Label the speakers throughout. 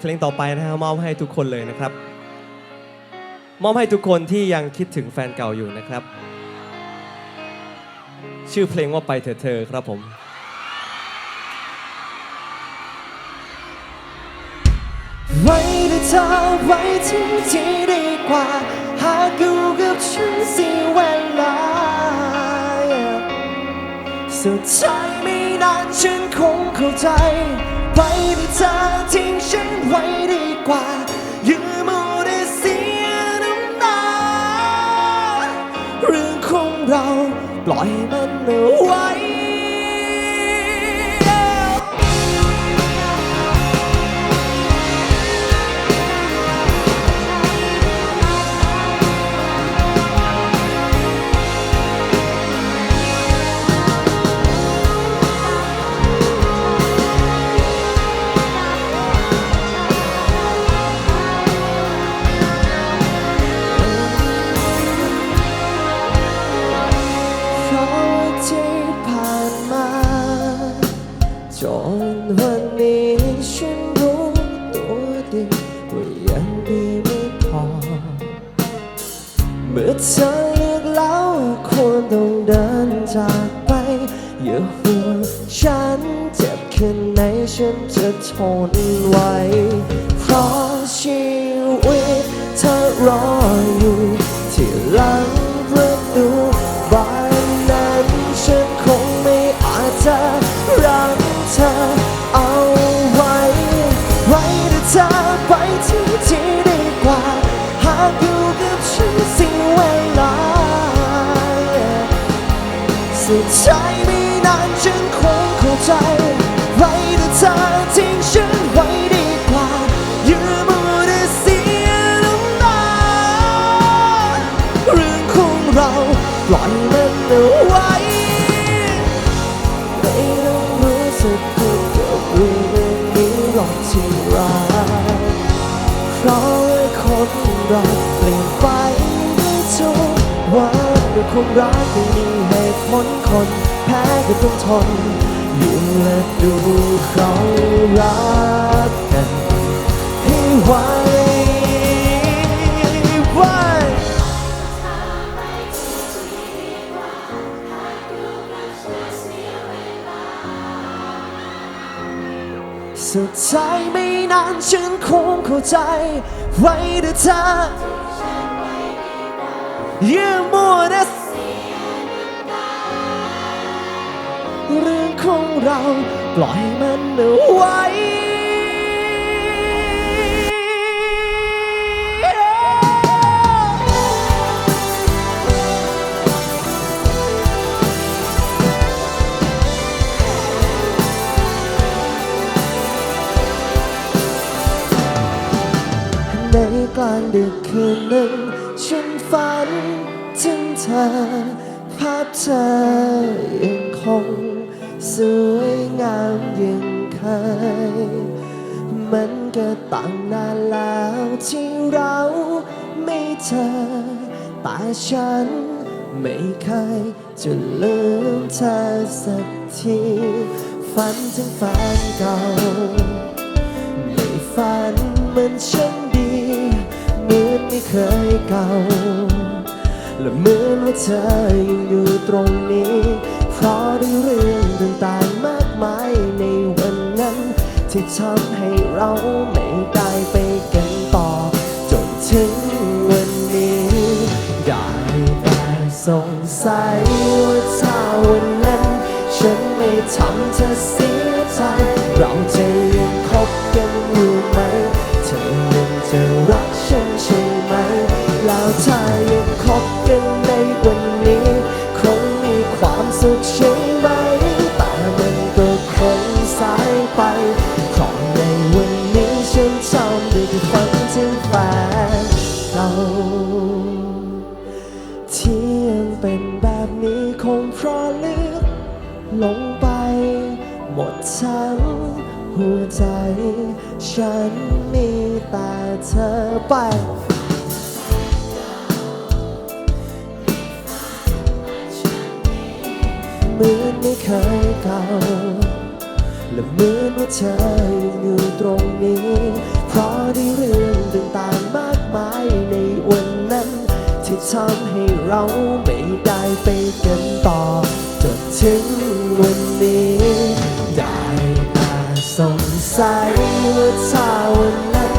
Speaker 1: เพลงต่อไปนะฮะมอบให้ทุกคนเลยนะครับ มอบให้ทุกคนที่ยังคิดถึงแฟนเก่าอยู่นะครับ ชื่อเพลงว่าไปเถอะเธอครับผม
Speaker 2: ไว้ด้วยเธอไว้ที่ที่ดีกว่า หากอยู่กับฉันสียเวลา สุดท้ายไม่นานฉันคงเข้าใจ ไปแต่เธอทิ้งฉันไว้ดีกว่า ยืมมัวแต่เสียน้ำตา เรื่องของเราปล่อยมันเอาไว้ เมื่อเธอเลือกแล้วควรต้องเดินจากไปอย่าห่วงฉันเจ็บแค่ไหนฉันจะทนไวเพราะชีวิตเธอรออยู่ ที่หลังประตูบ้านนั้นฉันคงไม่อาจจะรักเธอเอาไว้ไว้แต่เธอ ไม่นานฉันคงเข้าใจไว้แต่เธอทิ้งฉันไว้ดีกว่าอย่ามัวแต่เสียน้ำตาเรื่องของเราปล่อยมันเอาไว้ไม่ต้องรู้สึกผิดกับเรื่องนี้หรอกที่รักเพราะคนเราเปลี่ยนไปไม่ทุกวันด้วยความรักไม่มี เหตุผลคนแพ้ก็ต้องทนอยู่และดูเขารักกันให้ไวไวสุดท้ายไม่นานฉันคงเข้าใจ ไว้แต่เธออย่า เราปล่อยมันเอาไว้ในกลางดึกคืนหนึ่ง ฉันฝันถึงเธอภาพเธอยังคง สวยงามยังเคย มันก็ตั้งนานแล้วที่เราไม่เจอแต่ฉันไม่เคยจะลืมเธอสักที ฝันถึงแฟนเก่าไม่ฝันเหมือนฉันดีเหมือนไม่เคยเก่าและเหมือนว่าเธอยังอยู่ตรงนี้ เพราะได้เรื่องต่างๆมากมายในวันนั้น ที่ทำให้เราไม่ได้ไปกันต่อ จนถึง ที่ยังเป็นแบบนี้คงเพราะลือกลงไป หมดทั้งหัวใจ ฉันมีแต่เธอไปเหมือนไม่เคยเก่าและเหมือนว่าเธอยังอยู่ตรงนี้ เพราะได้เร ทำให้เราไม่ได้ไปกันต่อ จนถึงวันนี้ ได้แต่สงสัยว่าถ้าวันนั้น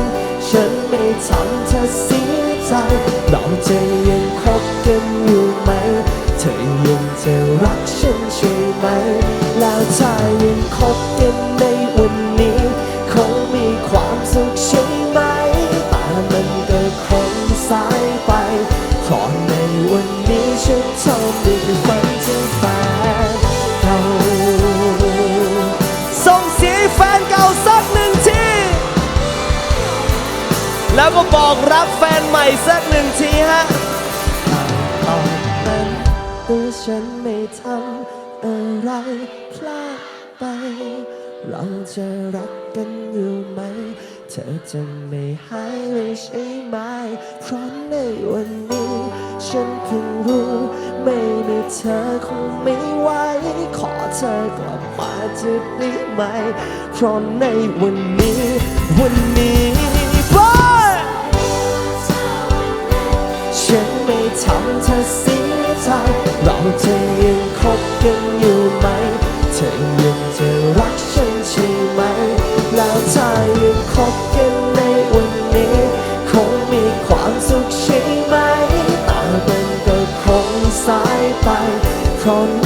Speaker 2: ฉันไม่ทำเธอเสียใจเราจะยังคบกันอยู่ไหม เธอยังจะรักฉันใช่ไหม แล้วถ้ายังคบกัน แล้
Speaker 1: วก็บอกรักแฟนใหม่สักหนึ่งทีฮะ
Speaker 2: ตอนนั้นตัวฉันไม่ทำอะไรพลาดไป เราจะรักกันอยู่ไหม เธอจะไม่หายไปใช่ไหมเพราะในวันนี้ ฉันเพิ่งรู้ ไม่มีเธอคงไม่ไหวขอเธอกลับมาจะได้ไหมเพราะในวันนี้ วันนี้ เธอยังคบกันอยู่ไหม เธอยังจะรักฉันใช่ไหม แล้วถ้ายังคบกันในวันนี้ คงมีความสุขใช่ไหมแต่มันก็คงสายไปคน